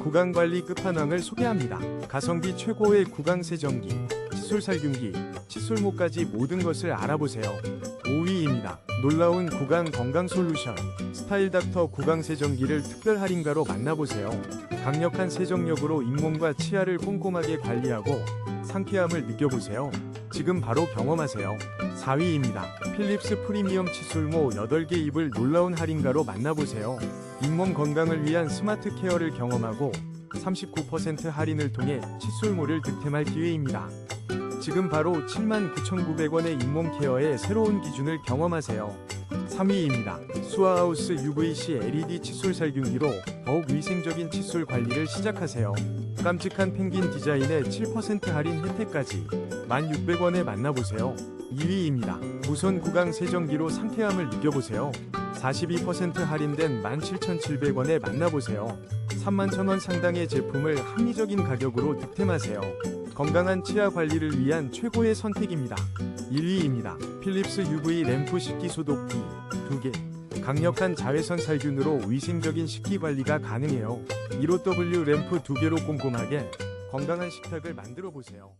구강관리 끝판왕을 소개합니다. 가성비 최고의 구강세정기, 칫솔살균기, 칫솔모까지 모든 것을 알아보세요. 5위입니다. 놀라운 구강 건강 솔루션 스타일 닥터 구강 세정기를 특별 할인가로 만나보세요. 강력한 세정력으로 잇몸과 치아를 꼼꼼하게 관리하고 상쾌함을 느껴보세요. 지금 바로 경험하세요. 4위입니다. 필립스 프리미엄 칫솔모 8개 입을 놀라운 할인가로 만나보세요. 잇몸 건강을 위한 스마트 케어를 경험하고 39% 할인을 통해 칫솔모를 득템할 기회입니다. 지금 바로 79,900원의 잇몸 케어의 새로운 기준을 경험하세요. 3위입니다. 수아하우스 UVC LED 칫솔 살균기로 더욱 위생적인 칫솔 관리를 시작하세요. 깜찍한 펭귄 디자인의 7% 할인 혜택까지 1,600원에 만나보세요. 2위입니다. 무선 구강 세정기로 상쾌함을 느껴보세요. 42% 할인된 17,700원에 만나보세요. 31,000원 상당의 제품을 합리적인 가격으로 득템하세요. 건강한 치아 관리를 위한 최고의 선택입니다. 1위입니다. 필립스 UV 램프 식기 소독기 2개. 강력한 자외선 살균으로 위생적인 식기 관리가 가능해요. 15W 램프 2개로 꼼꼼하게 건강한 식탁을 만들어 보세요.